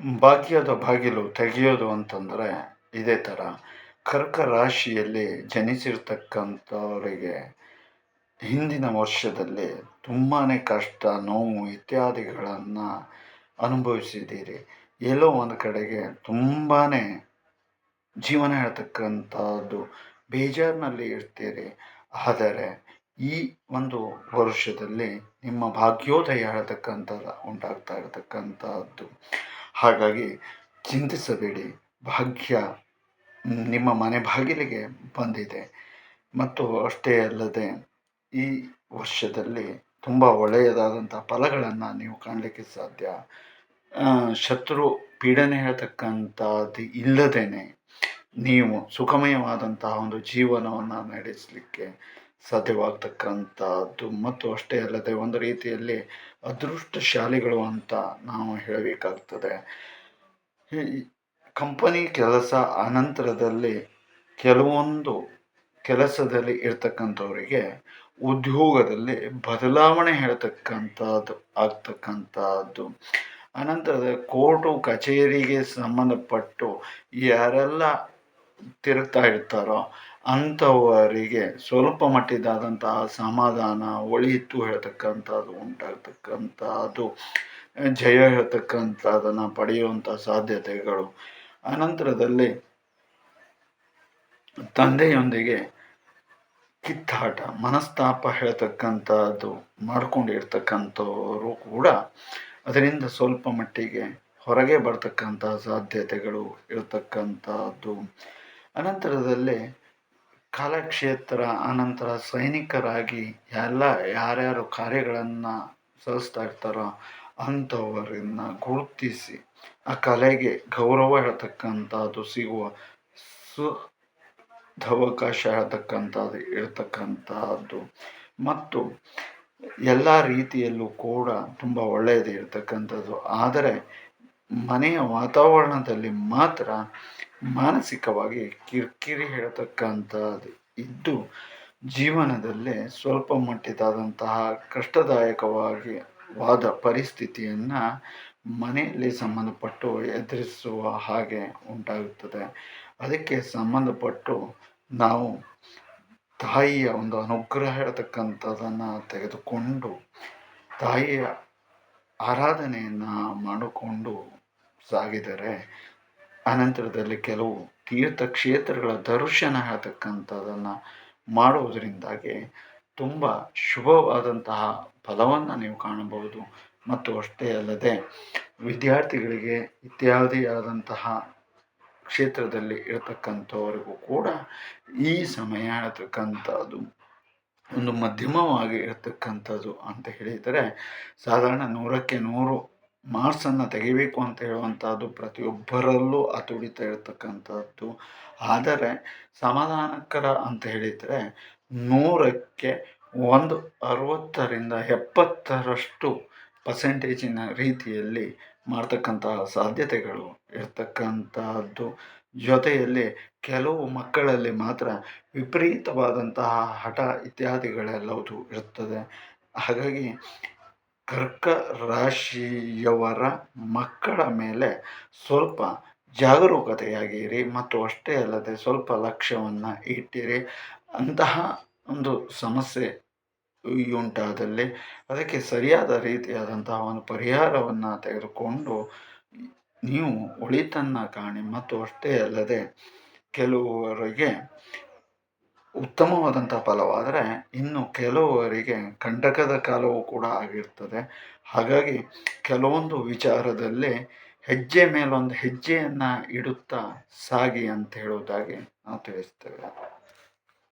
ಭಾಗ್ಯದ ಬಾಗಿಲು ತೆಗೆಯೋದು ಅಂತಂದರೆ ಇದೇ ಥರ. ಕರ್ಕ ರಾಶಿಯಲ್ಲಿ ಜನಿಸಿರ್ತಕ್ಕಂಥವರಿಗೆ ಹಿಂದಿನ ವರ್ಷದಲ್ಲಿ ತುಂಬಾ ಕಷ್ಟ, ನೋವು ಇತ್ಯಾದಿಗಳನ್ನು ಅನುಭವಿಸಿದ್ದೀರಿ. ಎಲ್ಲೋ ಒಂದು ಕಡೆಗೆ ತುಂಬಾ ಜೀವನ ಹೇಳ್ತಕ್ಕಂಥದ್ದು ಬೇಜಾರಿನಲ್ಲಿ ಇರ್ತೀರಿ. ಆದರೆ ಈ ಒಂದು ವರ್ಷದಲ್ಲಿ ನಿಮ್ಮ ಭಾಗ್ಯೋದಯ ಹೇಳ್ತಕ್ಕಂಥದ್ದು ಉಂಟಾಗ್ತಾ ಇರತಕ್ಕಂಥದ್ದು. ಹಾಗಾಗಿ ಚಿಂತಿಸಬೇಡಿ. ಭಾಗ್ಯ ನಿಮ್ಮ ಮನೆ ಬಾಗಿಲಿಗೆ ಬಂದಿದೆ. ಮತ್ತು ಅಷ್ಟೇ ಅಲ್ಲದೆ ಈ ವರ್ಷದಲ್ಲಿ ತುಂಬ ಒಳ್ಳೆಯದಾದಂಥ ಫಲಗಳನ್ನು ನೀವು ಕಾಣಲಿಕ್ಕೆ ಸಾಧ್ಯ. ಶತ್ರು ಪೀಡನೆ ಹೇಳ್ತಕ್ಕಂಥದ್ದು ಇಲ್ಲದೇನೆ ನೀವು ಸುಖಮಯವಾದಂತಹ ಒಂದು ಜೀವನವನ್ನು ನಡೆಸಲಿಕ್ಕೆ ಸಾಧ್ಯವಾಗ್ತಕ್ಕಂಥದ್ದು. ಮತ್ತು ಅಷ್ಟೇ ಅಲ್ಲದೆ ಒಂದು ರೀತಿಯಲ್ಲಿ ಅದೃಷ್ಟಶಾಲಿಗಳು ಅಂತ ನಾವು ಹೇಳಬೇಕಾಗ್ತದೆ. ಕಂಪನಿ ಕೆಲಸ ಅನಂತರದಲ್ಲಿ ಕೆಲವೊಂದು ಕೆಲಸದಲ್ಲಿ ಇರ್ತಕ್ಕಂಥವರಿಗೆ ಉದ್ಯೋಗದಲ್ಲಿ ಬದಲಾವಣೆ ಹೇಳ್ತಕ್ಕಂಥದ್ದು, ಆಗ್ತಕ್ಕಂಥದ್ದು. ಅನಂತರದ ಕೋರ್ಟು, ಕಚೇರಿಗೆ ಸಂಬಂಧಪಟ್ಟು ಯಾರೆಲ್ಲ ತಿರುಗ್ತಾ ಇರ್ತಾರೋ ಅಂಥವರಿಗೆ ಸ್ವಲ್ಪ ಮಟ್ಟಿದಾದಂತಹ ಸಮಾಧಾನ, ಒಳಿತು ಹೇಳ್ತಕ್ಕಂಥದ್ದು, ಉಂಟಾಗ್ತಕ್ಕಂಥದ್ದು, ಜಯ ಹೇಳ್ತಕ್ಕಂಥದ್ದನ್ನು ಪಡೆಯುವಂಥ ಸಾಧ್ಯತೆಗಳು. ಅನಂತರದಲ್ಲಿ ತಂದೆಯೊಂದಿಗೆ ಕಿತ್ತಾಟ, ಮನಸ್ತಾಪ ಹೇಳ್ತಕ್ಕಂಥದ್ದು ಮಾಡ್ಕೊಂಡಿರ್ತಕ್ಕಂಥವರು ಕೂಡ ಅದರಿಂದ ಸ್ವಲ್ಪ ಮಟ್ಟಿಗೆ ಹೊರಗೆ ಬರ್ತಕ್ಕಂಥ ಸಾಧ್ಯತೆಗಳು ಇರತಕ್ಕಂಥದ್ದು. ಅನಂತರದಲ್ಲಿ ಕಾಲಕ್ಷೇತ್ರ ಆನಂತರ ಸೈನಿಕರಾಗಿ ಎಲ್ಲ ಯಾರ್ಯಾರು ಕಾರ್ಯಗಳನ್ನು ಸಲ್ಲಿಸ್ತಾ ಇರ್ತಾರೋ ಅಂಥವರನ್ನ ಗುರುತಿಸಿ ಆ ಕಲೆಗೆ ಗೌರವ ಹೇಳ್ತಕ್ಕಂಥದ್ದು, ಸಿಗುವ ಸು ಅವಕಾಶ ಹೇಳ್ತಕ್ಕಂಥದ್ದು. ಇರ್ತಕ್ಕಂಥದ್ದು ಮತ್ತು ಎಲ್ಲ ರೀತಿಯಲ್ಲೂ ಕೂಡ ತುಂಬ ಒಳ್ಳೆಯದೇ ಇರತಕ್ಕಂಥದ್ದು ಆದರೆ ಮನೆಯ ವಾತಾವರಣದಲ್ಲಿ ಮಾತ್ರ ಮಾನಸಿಕವಾಗಿ ಕಿರಿಕಿರಿ ಹೇಳತಕ್ಕಂಥದ್ದು. ಇದ್ದು ಜೀವನದಲ್ಲಿ ಸ್ವಲ್ಪ ಮಟ್ಟಿದಾದಂತಹ ಕಷ್ಟದಾಯಕವಾಗಿ ವಾದ ಪರಿಸ್ಥಿತಿಯನ್ನು ಮನೆಯಲ್ಲಿ ಸಂಬಂಧಪಟ್ಟು ಎದುರಿಸುವ ಹಾಗೆ ಉಂಟಾಗುತ್ತದೆ. ಅದಕ್ಕೆ ಸಂಬಂಧಪಟ್ಟು ನಾವು ತಾಯಿಯ ಒಂದು ಅನುಗ್ರಹ ಹೇಳ್ತಕ್ಕಂಥದ್ದನ್ನು ತೆಗೆದುಕೊಂಡು ತಾಯಿಯ ಆರಾಧನೆಯನ್ನು ಮಾಡಿಕೊಂಡು ಸಾಗಿದರೆ ಅನಂತರದಲ್ಲಿ ಕೆಲವು ತೀರ್ಥಕ್ಷೇತ್ರಗಳ ದರ್ಶನ ಹೇಳ್ತಕ್ಕಂಥದ್ದನ್ನು ಮಾಡುವುದರಿಂದಾಗಿ ತುಂಬ ಶುಭವಾದಂತಹ ಫಲವನ್ನು ನೀವು ಕಾಣಬಹುದು. ಮತ್ತು ಅಷ್ಟೇ ಅಲ್ಲದೆ ವಿದ್ಯಾರ್ಥಿಗಳಿಗೆ ಇತ್ಯಾದಿ ಆದಂತಹ ಕ್ಷೇತ್ರದಲ್ಲಿ ಇರತಕ್ಕಂಥವರಿಗೂ ಕೂಡ ಈ ಸಮಯ ಹೇಳ್ತಕ್ಕಂಥದ್ದು ಒಂದು ಮಧ್ಯಮವಾಗಿ ಇರತಕ್ಕಂಥದ್ದು ಅಂತ ಹೇಳಿದರೆ, ಸಾಧಾರಣ ನೂರಕ್ಕೆ ನೂರು ಮಾರ್ಕ್ಸನ್ನು ತೆಗಿಬೇಕು ಅಂತ ಹೇಳುವಂಥದ್ದು ಪ್ರತಿಯೊಬ್ಬರಲ್ಲೂ ಅತುಡಿತ ಇರತಕ್ಕಂಥದ್ದು. ಆದರೆ ಸಮಾಧಾನಕರ ಅಂತ ಹೇಳಿದರೆ ನೂರಕ್ಕೆ ಒಂದು ಅರವತ್ತರಿಂದ ಎಪ್ಪತ್ತರಷ್ಟು ಪರ್ಸೆಂಟೇಜಿನ ರೀತಿಯಲ್ಲಿ ಮಾಡ್ತಕ್ಕಂತಹ ಸಾಧ್ಯತೆಗಳು ಇರ್ತಕ್ಕಂತಹದ್ದು ಜೊತೆಯಲ್ಲಿ ಕೆಲವು ಮಕ್ಕಳಲ್ಲಿ ಮಾತ್ರ ವಿಪರೀತವಾದಂತಹ ಹಠ ಇತ್ಯಾದಿಗಳೆಲ್ಲವುದು ಇರುತ್ತದೆ ಹಾಗಾಗಿ ಕರ್ಕ ರಾಶಿಯವರ ಮಕ್ಕಳ ಮೇಲೆ ಸ್ವಲ್ಪ ಜಾಗರೂಕತೆಯಾಗಿರಿ ಮತ್ತು ಅಷ್ಟೇ ಅಲ್ಲದೆ ಸ್ವಲ್ಪ ಲಕ್ಷ್ಯವನ್ನು ಇಟ್ಟಿರಿ. ಅಂತಹ ಒಂದು ಸಮಸ್ಯೆ ಉಂಟಾದಲ್ಲಿ ಅದಕ್ಕೆ ಸರಿಯಾದ ರೀತಿಯಾದಂತಹ ಒಂದು ಪರಿಹಾರವನ್ನು ತೆಗೆದುಕೊಂಡು ನೀವು ಒಳಿತನ್ನು ಕಾಣಿ ಮತ್ತು ಅಷ್ಟೇ ಅಲ್ಲದೆ ಕೆಲವರಿಗೆ ಉತ್ತಮವಾದಂಥ ಫಲವಾದರೆ ಇನ್ನು ಕೆಲವರಿಗೆ ಕಂಟಕದ ಕಾಲವೂ ಕೂಡ ಆಗಿರ್ತದೆ. ಹಾಗಾಗಿ ಕೆಲವೊಂದು ವಿಚಾರದಲ್ಲಿ ಹೆಜ್ಜೆ ಮೇಲೊಂದು ಹೆಜ್ಜೆಯನ್ನು ಇಡುತ್ತಾ ಸಾಗಿ ಅಂತ ಹೇಳುವುದಾಗಿ ನಾವು ತಿಳಿಸ್ತೇವೆ.